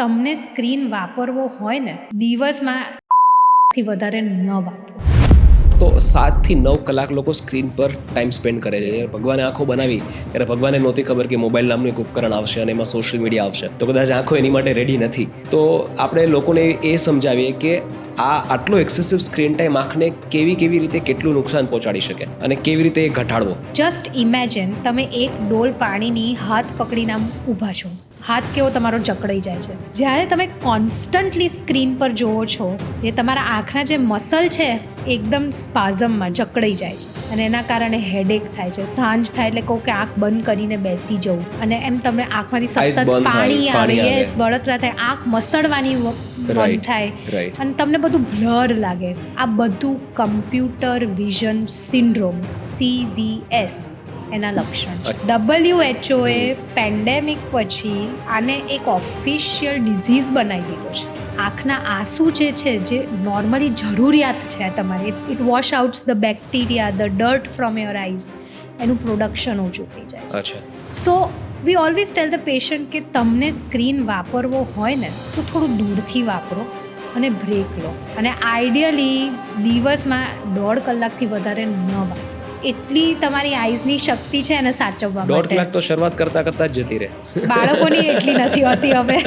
તમને સ્ક્રીન વાપરવો હોય ને, દિવસમાં થી વધારે ન વાપરો. તો સાતથી નવ કલાક લોકો સ્ક્રીન પર ટાઈમ સ્પેન્ડ કરે છે. ભગવાને આંખો બનાવી, ત્યારે ભગવાને નહોતી ખબર કે મોબાઈલ નામનું એક ઉપકરણ આવશે અને એમાં સોશિયલ મીડિયા આવશે. તો કદાચ આંખો એની માટે રેડી નથી. તો આપણે લોકોને એ સમજાવીએ કે આ આટલો એક્સેસિવ સ્ક્રીન ટાઈમ આંખને કેવી કેવી રીતે કેટલું નુકસાન પહોંચાડી શકે અને કેવી રીતે એ ઘટાડવો? જસ્ટ ઇમેજિન તમે એક ડોલ પાણીની હાથ પકડીને આમ ઊભા છો. હાથ કેવો તમારો જકડાઈ જાય છે. જ્યારે તમે કોન્સ્ટન્ટલી સ્ક્રીન પર જુઓ છો એ તમારા આંખના જે મસલ છે એકદમ સ્પાઝમમાં જકડાઈ જાય છે. અને એના કારણે હેડેક થાય છે. સાંજ થાય એટલે કહું કે આંખ બંધ કરીને બેસી જવું. અને એમ તમને આંખમાંથી સતત પાણી આવે યસ બળતરા થાય આંખ મસળવાની બંધ થાય. અને તમને બધું બ્લર લાગે. આ બધું કમ્પ્યુટર વિઝન સિન્ડ્રોમ સીવીએસ એના લક્ષણ છે. ડબલ્યુ એ પેન્ડેમિક પછી આને એક ઓફિશિયલ ડિઝીઝ બનાવી દીધો છે. આંખના આંસુ જે છે જે નોર્મલી જરૂરિયાત છે તમારે it wash outs the bacteria the dirt from your eyes એનું પ્રોડક્શન ઓછું થઈ જાય છે. So we always tell the patient કે તમને સ્ક્રીન વાપરવો હોય ને તો થોડું દૂરથી વાપરો અને બ્રેક લો. અને આઈડિયલી દિવસમાં દોઢ કલાકથી વધારે ન વાપરો. એટલી તમારી આઈઝની શક્તિ છે એને સાચવવા દોઢ કલાક તો શરૂઆત કરતા કરતા જ જતી રહે. બાળકોની એટલી નથી હોતી હવે.